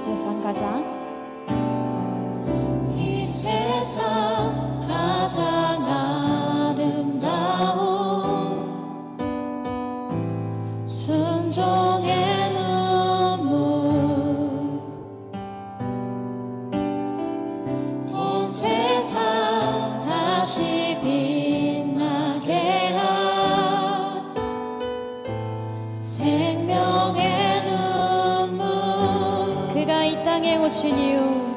세상 가장 이 세상 가장 아름다운 순종의 생명 She knew.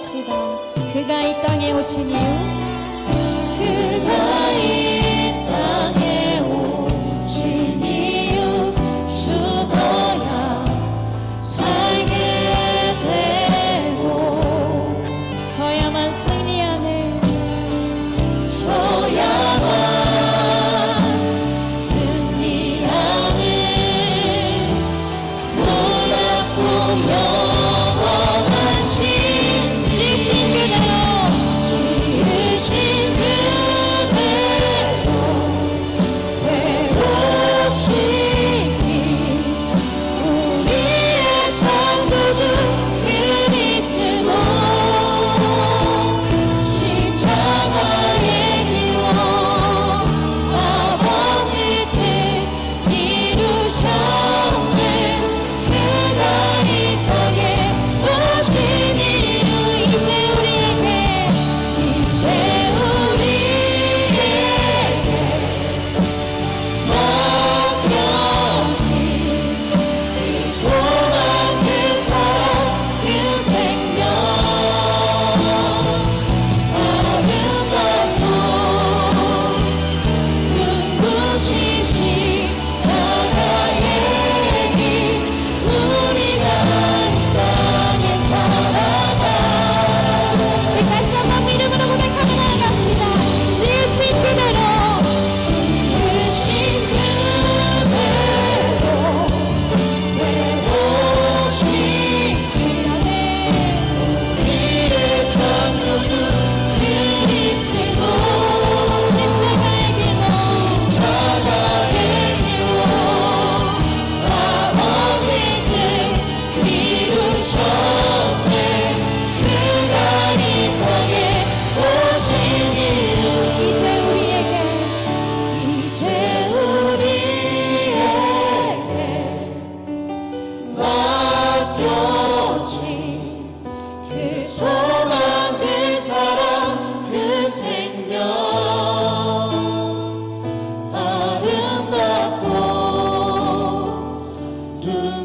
기도합시다. 그가 이 땅에 오신 이유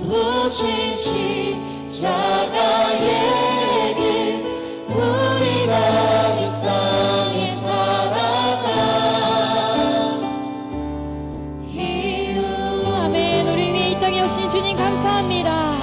부신 십자가의 길 우리가 이 땅에 살아가. 이유 아멘. 우리 위에 이 땅에 오신 주님 감사합니다.